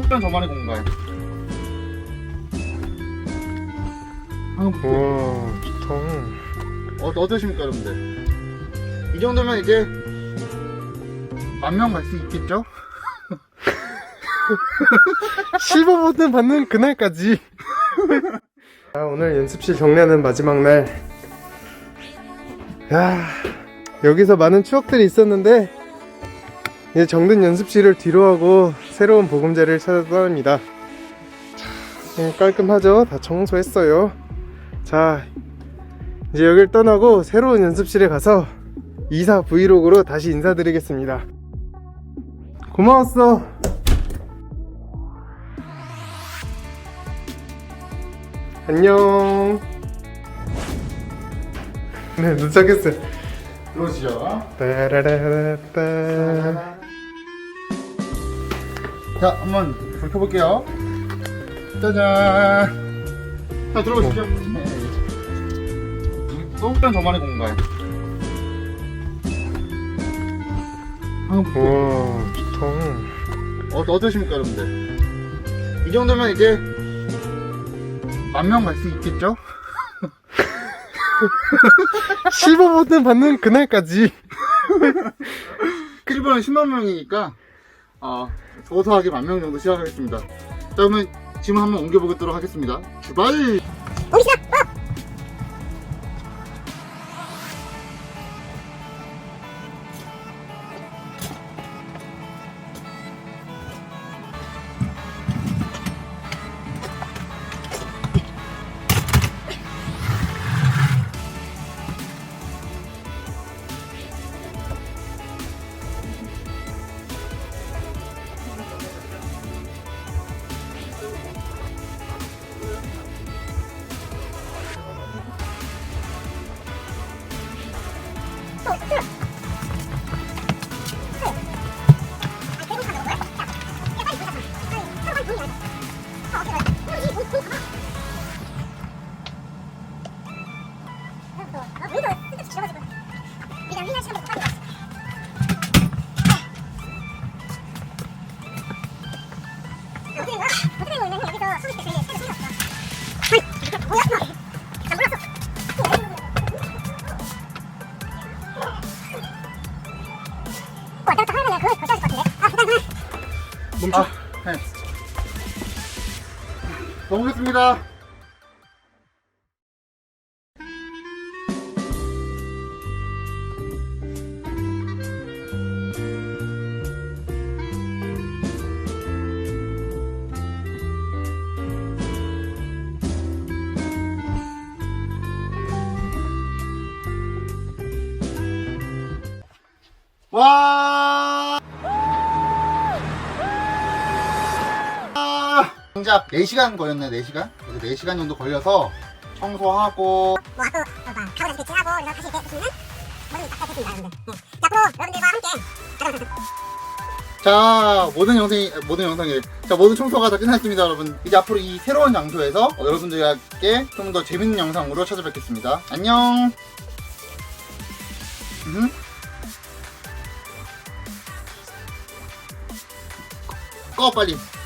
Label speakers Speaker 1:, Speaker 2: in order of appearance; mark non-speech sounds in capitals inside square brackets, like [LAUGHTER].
Speaker 1: 일단 저만의 공간. 방금
Speaker 2: 와 좋다
Speaker 1: 어, 어떠십니까, 여러분들? 이 정도면 이제 만 명 갈 수 있겠죠? [LAUGHS]
Speaker 2: 실버 버튼 받는 그날까지 자 [LAUGHS] 오늘 연습실 정리하는 마지막 날 야, 여기서 많은 추억들이 있었는데 이제 정든 연습실을 뒤로 하고 새로운 보금자리를 찾아 떠납니다 자, 음, 깔끔하죠? 다 청소했어요 자 이제 여길 떠나고 새로운 연습실에 가서 이사 브이로그로 다시 인사드리겠습니다 고마웠어 안녕. 네, 도착했어요.
Speaker 1: 들어오시죠.
Speaker 2: 따라라라따.
Speaker 1: 자, 한번 불 켜볼게요. 짜잔. 자, 들어보시죠. 네. 또 일단 저만의 공간.
Speaker 2: 와, 좋다.
Speaker 1: 어, 어떠십니까, 여러분들? 이 정도면 이제 만 명 갈 수 있겠죠? [LAUGHS]
Speaker 2: 실버 버튼 받는 그날까지. [LAUGHS]
Speaker 1: 일본은 10만 명이니까 어, 소소하게 만 명 정도 시작하겠습니다. 자, 그러면 지금 한번 옮겨보도록 하겠습니다. 출발! 멈춰. 아, 네. 가보겠습니다. 와! 아, 정작 4시간 걸렸네, 4시간? 그래서 4시간 정도 걸려서 청소하고,
Speaker 3: 뭐 하고 뭐 가고 다시 배치하고 이런 다시 이렇게 보시면 모든 딱 됐습니다 여러분들 네. 자 앞으로 여러분들과 함께
Speaker 1: 자, 모든 영상이, 모든 영상이, 자, 모든 청소가 다 끝났습니다, 여러분. 이제 앞으로 이 새로운 장소에서 어, 여러분들께 좀 더 재밌는 영상으로 찾아뵙겠습니다. 안녕! 음. Copa ali.